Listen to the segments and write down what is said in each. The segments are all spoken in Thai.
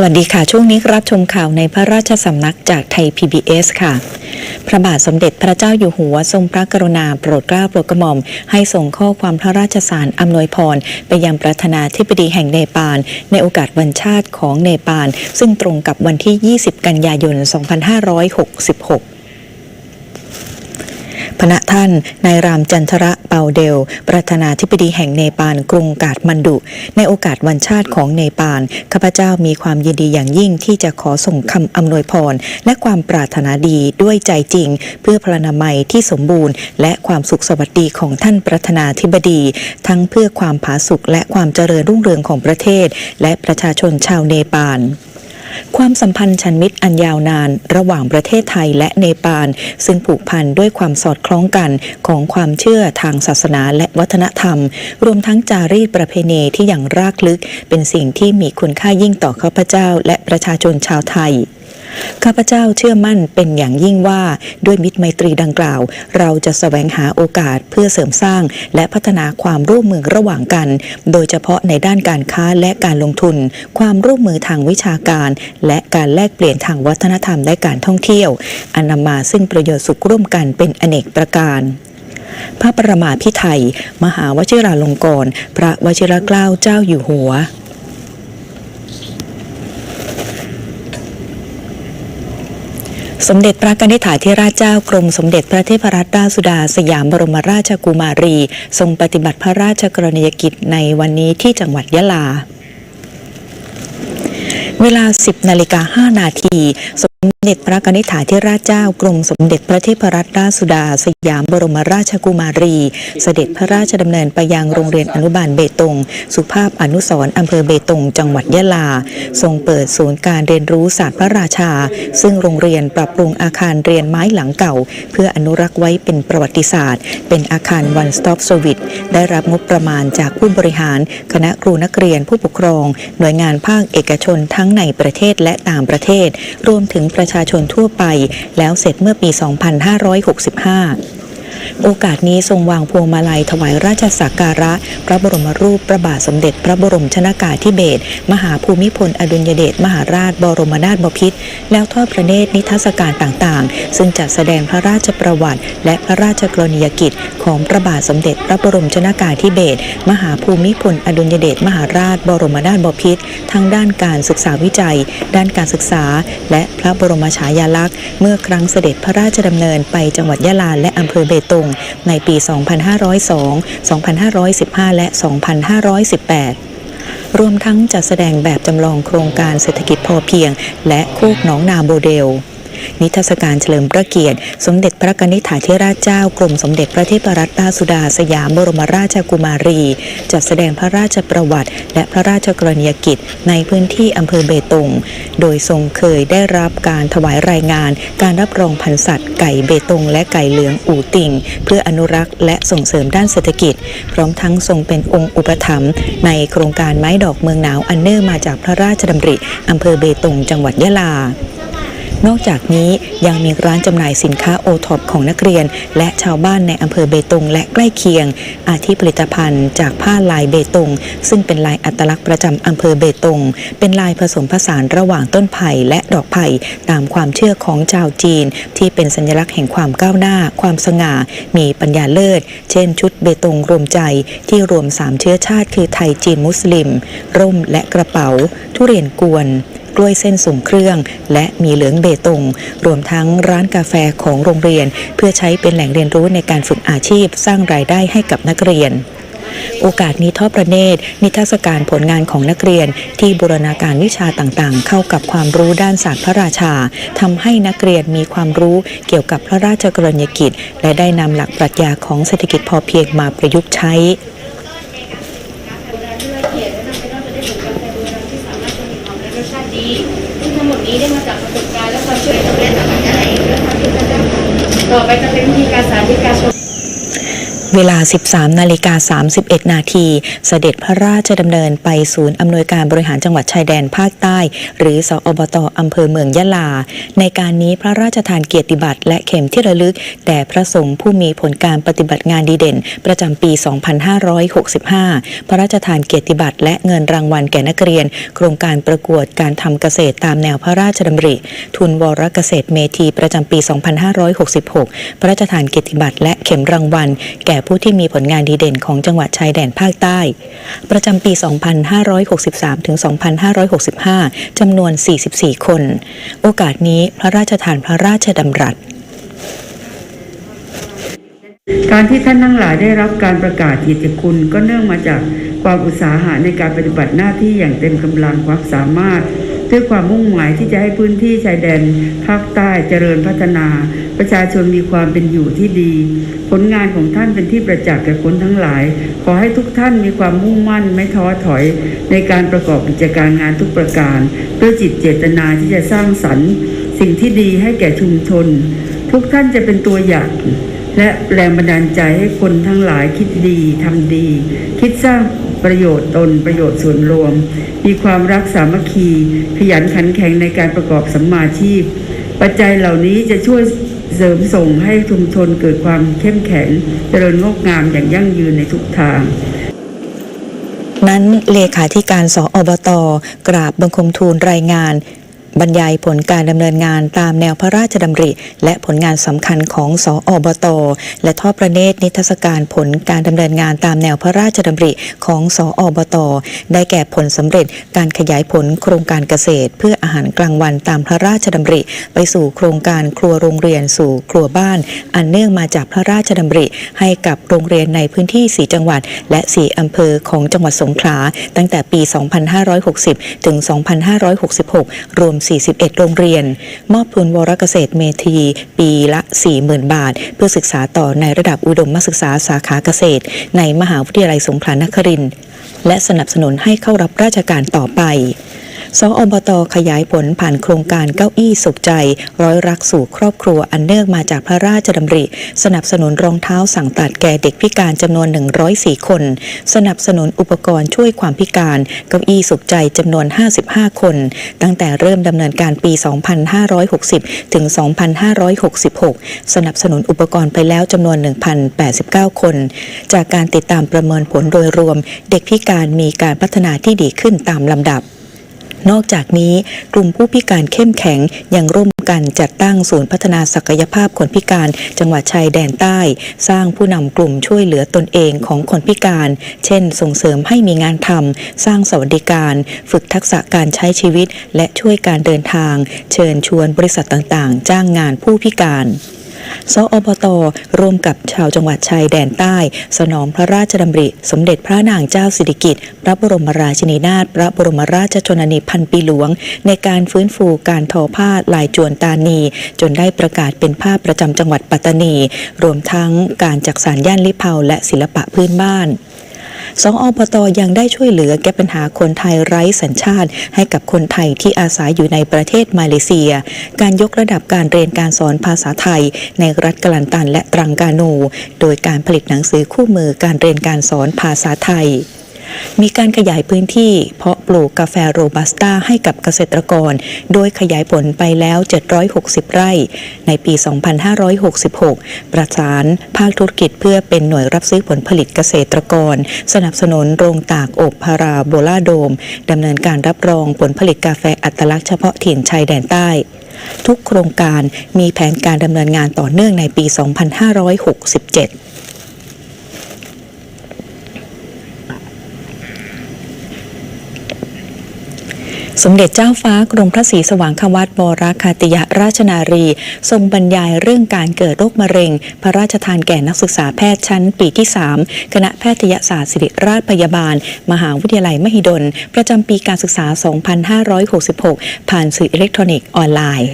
สวัสดีค่ะ ช่วงนี้รับชมข่าวในพระราชสำนักจากไทย PBS ค่ะ พระบาทสมเด็จพระเจ้าอยู่หัวทรงพระกรุณาโปรดเกล้าโปรดกระหม่อม ให้ส่งข้อความพระราชสารอำนวยพร ไปยังประธานาธิบดีแห่งเนปาล ในโอกาสวันชาติของเนปาล ซึ่งตรงกับวันที่ 20 กันยายน 2566 พระท่านนายรามจันทระเปาเดล ประธานาธิบดีแห่งเนปาลกรุงกาดมันดุ ในโอกาสวันชาติของเนปาลข้าพเจ้ามีความยินดีอย่างยิ่งที่จะขอส่งคำอำนวยพร และความปรารถนาดีด้วยใจจริง เพื่อพลานามัยที่สมบูรณ์ และความสุขสวัสดีของท่านประธานาธิบดี ทั้งเพื่อความผาสุกและความเจริญรุ่งเรืองของประเทศ และประชาชนชาวเนปาล ความสัมพันธ์ชันมิตรอันยาวนาน ระหว่างประเทศไทยและเนปาล ซึ่งผูกพันด้วยความสอดคล้องกันของความเชื่อทางศาสนาและวัฒนธรรม รวมทั้งจารีตประเพณีที่อย่างรากลึก เป็นสิ่งที่มีคุณค่ายิ่งต่อข้าพเจ้า และประชาชนชาวไทย ข้าพเจ้าเชื่อมั่นเป็นอย่างยิ่งว่าด้วยมิตรไมตรีดังกล่าว เราจะแสวงหาโอกาสเพื่อเสริมสร้าง และพัฒนาความร่วมมือระหว่างกัน โดยเฉพาะในด้านการค้าและการลงทุน ความร่วมมือทางวิชาการ และการแลกเปลี่ยนทางวัฒนธรรมและการท่องเที่ยวอันนำมาซึ่งประโยชน์สุขร่วมกันเป็นอเนกประการพระประมาพิไทย มหาวชิราลงกรณ์พระวชิรเกล้าเจ้าอยู่หัว สมเด็จพระกนิษฐาธิราชเจ้ากรมสมเด็จพระเทพรัตนราชสุดาสยามบรมราชกุมารี ทรงปฏิบัติพระราชกรณียกิจในวันนี้ที่จังหวัดยะลา เวลา 10นาฬิกา5นาที สมเด็จพระกนิษฐาธิราชเจ้ากรมสมเด็จพระเทพรัตนราชสุดา สยามบรมราชกุมารี เสด็จพระราชดำเนินไปยังโรงเรียนอนุบาลเบตง สุภาพอนุสร์อำเภอเบตง จังหวัดยะลา ทรงเปิดศูนย์การเรียนรู้ศาสตร์พระราชา ซึ่งโรงเรียนปรับปรุงอาคารเรียนไม้หลังเก่า เพื่ออนุรักษ์ไว้เป็นประวัติศาสตร์ เป็นอาคาร One Stop Service ได้รับงบประมาณจากผู้บริหาร คณะครูนักเรียนผู้ปกครอง หน่วยงานภาคเอกชนทั้งในประเทศและต่างประเทศรวมถึงประชาชนทั่วไป แล้วเสร็จเมื่อปี 2565 โอกาสนี้ทรงวางพวงมาลัยถวายราชสักการะ พระบรมรูปพระบาทสมเด็จ พระบรมชนากาธิเบศรมหาภูมิพล อดุลยเดชมหาราช บรมนาถบพิตรแล้วทอดพระเนตรนิทรรศการต่างๆ ซึ่งจัดแสดงพระราชประวัติ และพระราชกรณียกิจ ของพระบาทสมเด็จ พระบรมชนากาธิเบศรมหาภูมิพล อดุลยเดชมหาราช บรมนาถบพิตรทั้งด้านการศึกษาวิจัย ด้านการศึกษา และพระบรมฉายาลักษณ์ เมื่อครั้งเสด็จพระราชดำเนินไปจังหวัดยะลาและอำเภอเบตงในปี 2502 2515 และ 2518รวมทั้งจัดแสดงแบบจำลองโครงการเศรษฐกิจพอเพียง และโคกหนองนาโมเดล นิทรรศการเฉลิมพระเกียรติ สมเด็จพระกนิษฐาธิราชเจ้ากรมสมเด็จพระเทพรัตนราชสุดาสยามบรมราชกุมารี จัดแสดงพระราชประวัติ และพระราชกรณียกิจในพื้นที่อำเภอเบตง โดยทรงเคยได้รับการถวายรายงาน การรับรองพันธุ์สัตว์ไก่เบตง และไก่เหลืองอู่ติ่ง เพื่ออนุรักษ์และส่งเสริมด้านเศรษฐกิจ พร้อมทั้งทรงเป็นองค์อุปถัมภ์ในโครงการไม้ดอกเมืองหนาวอันเนื่องมาจากพระราชดำริอำเภอเบตงจังหวัดยะลา นอกจากนี้ยังมีร้านจำหน่ายสินค้าโอท็อปของนักเรียน และชาวบ้านในอำเภอเบตงและใกล้เคียง อาทิผลิตภัณฑ์จากผ้าลายเบตง ซึ่งเป็นลายอัตลักษณ์ประจำอำเภอเบตง เป็นลายผสมผสานระหว่างต้นไผ่และดอกไผ่ตามความเชื่อของชาวจีน ที่เป็นสัญลักษณ์แห่งความก้าวหน้า ความสง่า มีปัญญาเลิศ เช่น ชุดเบตงรวมใจที่รวมสามเชื้อชาติคือไทยจีนมุสลิม ร่มและกระเป๋า ทุเรียนกวน กล้วยเส้นส่งเครื่อง และมีเหลืองเบตง รวมทั้งร้านกาแฟของโรงเรียน เพื่อใช้เป็นแหล่งเรียนรู้ในการฝึกอาชีพ สร้างรายได้ให้กับนักเรียนโอกาสนี้ทอดประเนตรนิทรรศการผลงานของนักเรียน ที่บูรณาการวิชาต่างๆ เข้ากับความรู้ด้านศาสตร์พระราชาทำให้นักเรียนมีความรู้เกี่ยวกับพระราชกรณียกิจ และได้นำหลักปรัชญาของเศรษฐกิจพอเพียงมาประยุกต์ใช้ รสชาติดีซึ่งทั้งหมดนี้ได้มาจากประสบการณ์และความช่วยเหลือและต่างๆต่อไปจะเป็นวิธีการสาธิตการชม เวลา 13 นาฬิกา 31 นาที เสด็จพระราชดำเนินไปศูนย์อำนวยการบริหารจังหวัดชายแดนภาคใต้ หรือสอบตอำเภอเมืองยะลา ในการนี้พระราชทานเกียรติบัตรและเข็มที่ระลึก แด่พระสงฆ์ผู้มีผลการปฏิบัติงานดีเด่น ประจำปี 2565 พระราชทานเกียรติบัตรและเงินรางวัลแก่นักเรียน โครงการประกวดการทำเกษตรตามแนวพระราชดำริ ทุนวรเกษตรเมธีประจำปี 2566 พระราชทานเกียรติบัตรและเข็มรางวัลแก่ผู้ที่มีผลงานดีเด่นของจังหวัดชายแดนภาคใต้ ประจำปี 2563 ถึง 2565 จำนวน 44 คน โอกาสนี้พระราชทานพระราชดำรัสการที่ท่านทั้งหลายได้รับการประกาศเกียรติคุณก็เนื่องมาจากความอุตสาหะในการปฏิบัติหน้าที่อย่างเต็มกำลังความสามารถ ด้วยความมุ่งหมายที่จะให้พื้นที่ชายแดนภาคใต้เจริญพัฒนา ประชาชนมีความเป็นอยู่ที่ดี ผลงานของท่านเป็นที่ประจักษ์แก่คนทั้งหลาย ขอให้ทุกท่านมีความมุ่งมั่นไม่ท้อถอย ในการประกอบกิจการงานทุกประการด้วยจิตเจตนาที่จะสร้างสรรค์ สิ่งที่ดีให้แก่ชุมชน ทุกท่านจะเป็นตัวอย่าง และแรงบันดาลใจให้คนทั้งหลายคิดดีทำดี คิดสร้างประโยชน์ตนประโยชน์ส่วนรวม มีความรักสามัคคี ขยันขันแข็งในการประกอบสัมมาชีพ ปัจจัยเหล่านี้จะช่วยเสริมส่งให้ชุมชนเกิดความเข้มแข็งเจริญงอกงามอย่างยั่งยืนในทุกทางนั้นเลขาธิการสออบต กราบบังคมทูลรายงาน บรรยายผลการดำเนินงานตามแนวพระราชดำริ และผลงานสำคัญของสออบต และทอดประเนตรนิทรรศการผลการดำเนินงานตามแนวพระราชดำริของสออบต ได้แก่ผลสำเร็จการขยายผลโครงการเกษตร เพื่ออาหารกลางวันตามพระราชดำริ ไปสู่โครงการครัวโรงเรียนสู่ครัวบ้าน อันเนื่องมาจากพระราชดำริ ให้กับโรงเรียนในพื้นที่ 4 จังหวัด และ 4 อำเภอของจังหวัดสงขลาตั้งแต่ปี 2560 ถึง 2566 รวม41 โรงเรียน มอบทุนวรเกษตรเมธี ปีละ 40,000 บาท เพื่อศึกษาต่อในระดับอุดมศึกษาสาขาเกษตร ในมหาวิทยาลัยสงขลานครินทร์และสนับสนุนให้เข้ารับราชการต่อไป สอบตขยายผลผ่านโครงการเก้าอี้สุขใจ ร้อยรักสู่ครอบครัวอันเนื่องมาจากพระราชดำริ สนับสนุนรองเท้าสั่งตัดแก่เด็กพิการจำนวน 104 คน สนับสนุนอุปกรณ์ช่วยความพิการเก้าอี้สุขใจจำนวน 55 คน ตั้งแต่เริ่มดำเนินการปี 2560 ถึง 2566 สนับสนุนอุปกรณ์ไปแล้วจำนวน 1,089 คน จากการติดตามประเมินผลโดยรวม เด็กพิการมีการพัฒนาที่ดีขึ้นตามลำดับ นอกจากนี้กลุ่มผู้พิการเข้มแข็งยังร่วมกันจัดตั้งศูนย์พัฒนาศักยภาพคนพิการจังหวัดชายแดนใต้ สร้างผู้นำกลุ่มช่วยเหลือตนเองของคนพิการ เช่น ส่งเสริมให้มีงานทำสร้างสวัสดิการ ฝึกทักษะการใช้ชีวิต และช่วยการเดินทาง เชิญชวนบริษัทต่างๆ จ้างงานผู้พิการ สอบต ร่วมกับชาวจังหวัดชายแดนใต้ สนองพระราชดำริ สมเด็จพระนางเจ้าสิริกิติ์พระบรมราชินีนาถพระบรมราชชนนีพันปีหลวง ในการฟื้นฟูการทอผ้าลายจวนตานี จนได้ประกาศเป็นผ้าประจำจังหวัดปัตตานี รวมทั้งการจักสานย่านลิเผาและศิลปะพื้นบ้าน สองอบตยังได้ช่วยเหลือแก้ปัญหาคนไทยไร้สัญชาติ ให้กับคนไทยที่อาศัยอยู่ในประเทศมาเลเซีย การยกระดับการเรียนการสอนภาษาไทย ในรัฐกลันตันและตรังกานูโดยการผลิตหนังสือคู่มือการเรียนการสอนภาษาไทย มีการขยายพื้นที่เพาะปลูกกาแฟโรบัสต้าให้กับเกษตรกร โดยขยายผลไปแล้ว 760 ไร่ ในปี 2566 ประสานภาคธุรกิจเพื่อเป็นหน่วยรับซื้อผลผลิตเกษตรกร สนับสนุนโรงตากอบพาราโบลาโดมดำเนินการรับรองผลผลิตกาแฟอัตลักษณ์เฉพาะถิ่นชายแดนใต้ทุกโครงการมีแผนการดำเนินงานต่อเนื่องในปี 2567 สมเด็จเจ้าฟ้ากรมพระศรีสว่างควัตบรคาติยราชนารี ทรงบรรยายเรื่องการเกิดโรคมะเร็ง พระราชทานแก่นักศึกษาแพทย์ชั้นปีที่ 3 คณะแพทยศาสตร์ศิริราชพยาบาล มหาวิทยาลัยมหิดล ประจำปีการศึกษา 2566 ผ่านสื่ออิเล็กทรอนิกส์ออนไลน์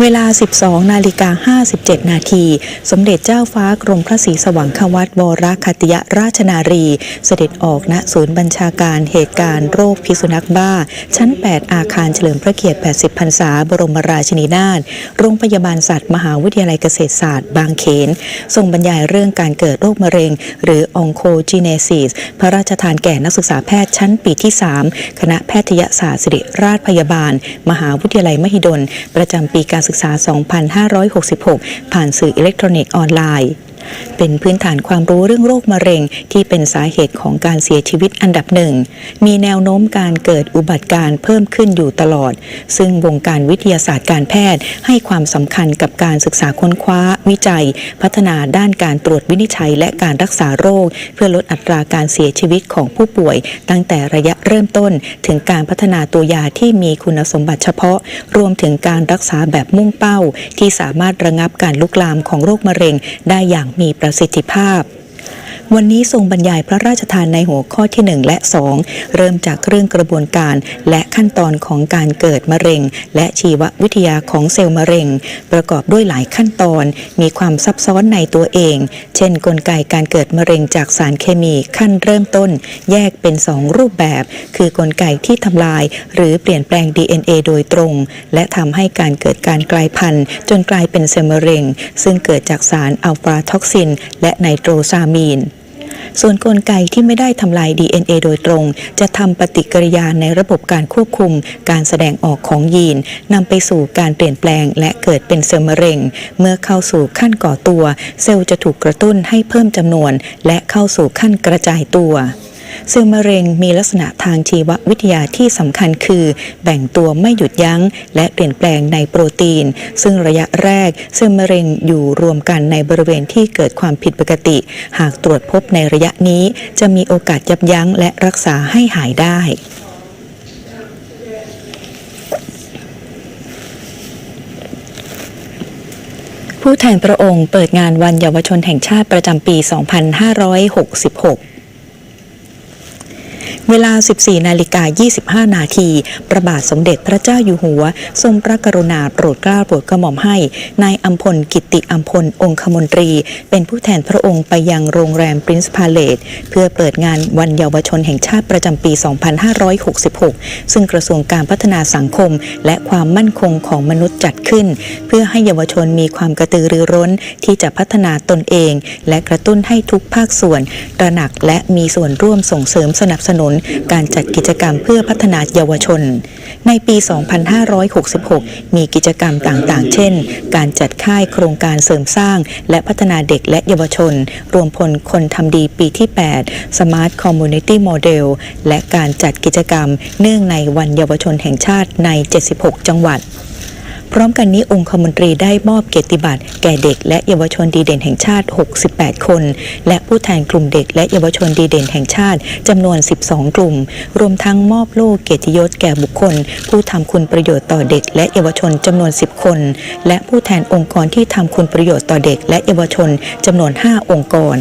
เวลา 12 นาฬิกา 57 นาที สมเด็จเจ้าฟ้ากรมพระศรีสว่างควัตวรคติยราชนารี เสด็จออกณศูนย์บัญชาการเหตุการณ์โรคพิษสุนัขบ้า ชั้น 8 อาคารเฉลิมพระเกียรติ 80 พรรษา บรมราชินีนาถ โรงพยาบาลสัตว์ มหาวิทยาลัยเกษตรศาสตร์ บางเขน ทรงบรรยายเรื่องการเกิดโรคมะเร็ง หรือองโคจีเนซิส พระราชทานแก่นักศึกษาแพทย์ชั้นปีที่ 3 คณะแพทยศาสตร์ศิริราชพยาบาล มหาวิทยาลัยมหิดล ประจำปีการศึกษา 2566 ผ่านสื่ออิเล็กทรอนิกส์ออนไลน์ เป็นพื้นฐานความรู้เรื่องโรคมะเร็งที่เป็นสาเหตุของการเสียชีวิตอันดับหนึ่ง มีแนวโน้มการเกิดอุบัติการ์เพิ่มขึ้นอยู่ตลอด ซึ่งวงการวิทยาศาสตร์การแพทย์ ให้ความสำคัญกับการศึกษาค้นคว้า วิจัย พัฒนาด้านการตรวจวินิจฉัย และการรักษาโรค เพื่อลดอัตราการเสียชีวิตของผู้ป่วย ตั้งแต่ระยะเริ่มต้น ถึงการพัฒนาตัวยาที่มีคุณสมบัติเฉพาะ รวมถึงการรักษาแบบมุ่งเป้า ที่สามารถระงับการลุกลามของโรคมะเร็งได้อย่างมีประสิทธิภาพ วันนี้ทรงบรรยายพระราชทานในหัวข้อที่ 1 และ 2 เริ่มจากเรื่องกระบวนการ และขั้นตอนของการเกิดมะเร็ง และชีววิทยาของเซลล์มะเร็ง ประกอบด้วยหลายขั้นตอน มีความซับซ้อนในตัวเอง เช่น กลไกการเกิดมะเร็งจากสารเคมีขั้นเริ่มต้น แยกเป็น 2 รูปแบบ คือกลไกที่ทำลาย หรือเปลี่ยนแปลง DNA โดยตรง และทำให้การเกิดการกลายพันธุ์จนกลายเป็นเซลล์มะเร็ง ซึ่งเกิดจากสารอัลฟาท็อกซิน และไนโตรซามีน ส่วนกลไกที่ไม่ได้ทำลาย DNA โดยตรง จะทำปฏิกิริยาในระบบการควบคุม การแสดงออกของยีนนำไปสู่การเปลี่ยนแปลง และเกิดเป็นเซลล์มะเร็ง เมื่อเข้าสู่ขั้นก่อตัว เซลล์จะถูกกระตุ้นให้เพิ่มจำนวน และเข้าสู่ขั้นกระจายตัว เซลล์มะเร็งมีลักษณะทางชีววิทยาที่สำคัญคือ แบ่งตัวไม่หยุดยั้ง และเปลี่ยนแปลงในโปรตีน ซึ่งระยะแรกเซลล์มะเร็งอยู่รวมกันในบริเวณที่เกิดความผิดปกติ หากตรวจพบในระยะนี้ จะมีโอกาสยับยั้งและรักษาให้หายได้ผู้แทนพระองค์เปิดงานวันเยาวชนแห่งชาติประจำปี 2566 เวลา 14 นาฬิกา 25 นาทีประบาทสมเด็จพระเจ้าอยู่หัว ทรงพระกรุณาโปรดเกล้าโปรดกระหม่อมให้ นายอัมพลกิตติอัมพลองคมนตรี เป็นผู้แทนพระองค์ไปยังโรงแรมปรินซ์พาเลตเพื่อเปิดงานวันเยาวชนแห่งชาติประจำปี 2566 ซึ่งกระทรวงการพัฒนาสังคม และความมั่นคงของมนุษย์จัดขึ้น เพื่อให้เยาวชนมีความกระตือรือร้นที่จะพัฒนาตนเอง และกระตุ้นให้ทุกภาคส่วน ตระหนักและมีส่วนร่วมส่งเสริมสนับสนุนการจัดกิจกรรมเพื่อพัฒนาเยาวชน ในปี 2566 มีกิจกรรมต่างๆ เช่น การจัดค่ายโครงการเสริมสร้าง และพัฒนาเด็กและเยาวชน รวมพลคนทำดีปีที่ 8 Smart Community Model และการจัดกิจกรรมเนื่องในวันเยาวชนแห่งชาติใน 76 จังหวัด พร้อมกันนี้องคมนตรีได้มอบเกียรติบัตรแก่เด็กและเยาวชนดีเด่นแห่งชาติ 68 คน และผู้แทนกลุ่มเด็กและเยาวชนดีเด่นแห่งชาติจำนวน 12 กลุ่ม รวมทั้งมอบโล่เกียรติยศแก่บุคคล ผู้ทำคุณประโยชน์ต่อเด็ก และเยาวชนจำนวน 10 คน และผู้แทนองค์กรที่ทำคุณประโยชน์ต่อเด็ก และเยาวชนจำนวน 5 องค์กร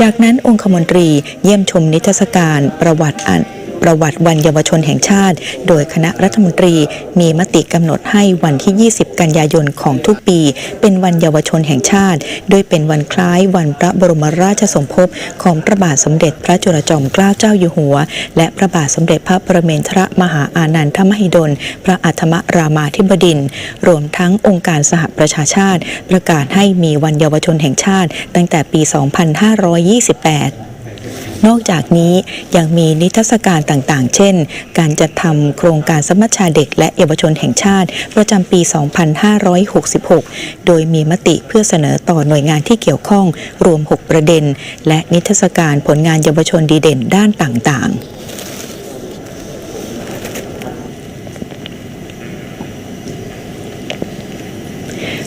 จากนั้นองคมนตรีเยี่ยมชมนิทรรศการประวัติอัน ประวัติวันเยาวชนแห่งชาติ โดยคณะรัฐมนตรีมีมติกำหนดให้วันที่ 20 กันยายนของทุกปี เป็นวันเยาวชนแห่งชาติ โดยเป็นวันคล้ายวันพระบรมราชสมภพของพระบาทสมเด็จพระจุลจอมเกล้าเจ้าอยู่หัว และพระบาทสมเด็จพระประเมนทรมหาอานันทมหิดล พระอัฐมรามาธิบดินทร์รวมทั้งองค์การสหประชาชาติ ประกาศให้มีวันเยาวชนแห่งชาติ ตั้งแต่ปี 2528 นอกจากนี้ยังมีนิทรรศการต่างๆ เช่น การจัดทำโครงการสมัชชาเด็กและเยาวชนแห่งชาติ ประจำปี 2566 โดยมีมติเพื่อเสนอต่อหน่วยงานที่เกี่ยวข้องรวม 6 ประเด็น และนิทรรศการผลงานเยาวชนดีเด่นด้านต่างๆ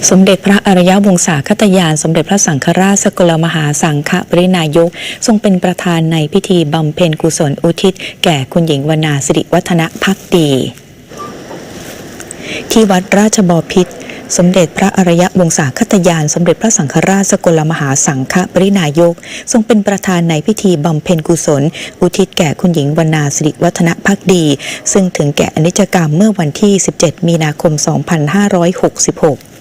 สมเด็จพระอารยวงศาคตยาน สมเด็จพระสังฆราชสกลมหาสังฆปรินายก ทรงเป็นประธานในพิธีบำเพ็ญกุศลอุทิศ แก่คุณหญิงวนาสิริวัฒนพักดี ที่วัดราชบอพิตรสมเด็จพระอรยวงศาคตยาน สมเด็จพระสังฆราชสกลมหาสังฆปรินายก ทรงเป็นประธานในพิธีบำเพ็ญกุศล อุทิศแก่คุณหญิงวรรณาสิริวัฒนพักดี ซึ่งถึงแก่อนิจกรรมเมื่อวันที่ 17 มีนาคม 2566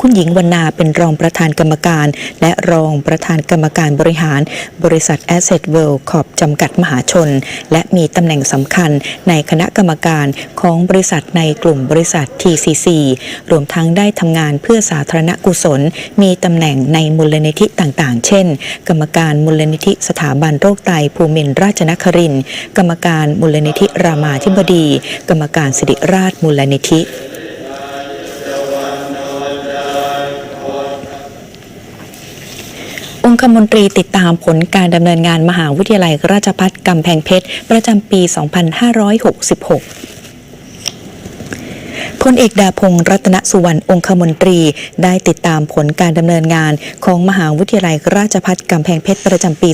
คุณหญิงวรรณาเป็นรองประธานกรรมการ และรองประธานกรรมการบริหาร บริษัท Asset World ขอบจำกัดมหาชน และมีตำแหน่งสำคัญในคณะกรรมการของบริษัทในกลุ่มบริษัท TCC รวมทั้งได้ทำงานเพื่อสาธารณกุศล มีตำแหน่งในมูลนิธิต่างๆ เช่น กรรมการมูลนิธิสถาบันโรคไตภูมินรราชนคริน กรรมการมูลนิธิรามาธิบดี กรรมการสิริราชมูลนิธิ อง คมนตรีติดตามผลการดำเนินงานมหาวิทยาลัยราชภัฏกำแพงเพชร ประจำปี 2566 พลเอกดาพงศ์รัตนสุวรรณองคมนตรี ได้ติดตามผลการดำเนินงานของมหาวิทยาลัยราชภัฏกำแพงเพชรประจำปี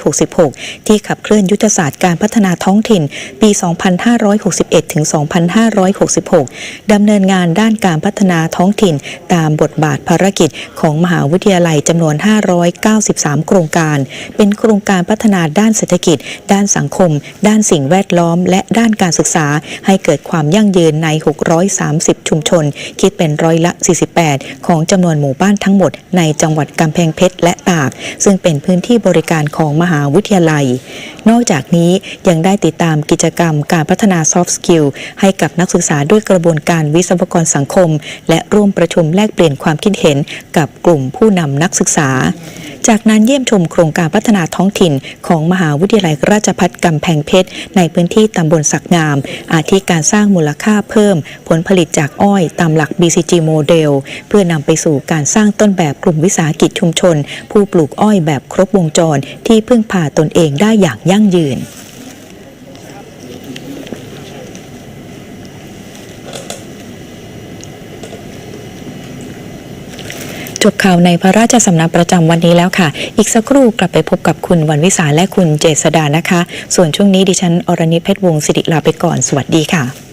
2566 ที่ขับเคลื่อนยุทธศาสตร์การพัฒนาท้องถิ่น ปี 2561 ถึง 2566 ดำเนินงานด้านการพัฒนาท้องถิ่น ตามบทบาทภารกิจของมหาวิทยาลัยจำนวน 593 โครงการ เป็นโครงการพัฒนาด้านเศรษฐกิจ ด้านสังคม ด้านสิ่งแวดล้อม และด้านการศึกษาให้เกิดความยั่งยืนใน 600 630 ชุมชน คิดเป็นร้อยละ 48 ของจำนวนหมู่บ้านทั้งหมดในจังหวัดกำแพงเพชรและตาก ซึ่งเป็นพื้นที่บริการของมหาวิทยาลัย นอกจากนี้ยังได้ติดตามกิจกรรมการพัฒนา soft skill ให้กับนักศึกษาด้วยกระบวนการวิศวกรสังคม และร่วมประชุมแลกเปลี่ยนความคิดเห็นกับกลุ่มผู้นำนักศึกษา จากนั้นเยี่ยมชมโครงการพัฒนาท้องถิ่นของมหาวิทยาลัยราชภัฏกำแพงเพชร ในพื้นที่ตำบลสักงาม อาทิการสร้างมูลค่าเพิ่มผลผลิตจากอ้อยตามหลัก BCG โมเดลเพื่อนำไปสู่การสร้างต้นแบบกลุ่มวิสาหกิจชุมชน ผู้ปลูกอ้อยแบบครบวงจรที่พึ่งพาตนเองได้อย่างยั่งยืนจบข่าวในพระราชสำนักประจำวันนี้แล้วค่ะ อีกสักครู่กลับไปพบกับคุณวันวิสาและคุณเจษดานะคะ ส่วนช่วงนี้ดิฉันอรณิตเพชรวงศ์สิริลาไปก่อน สวัสดีค่ะ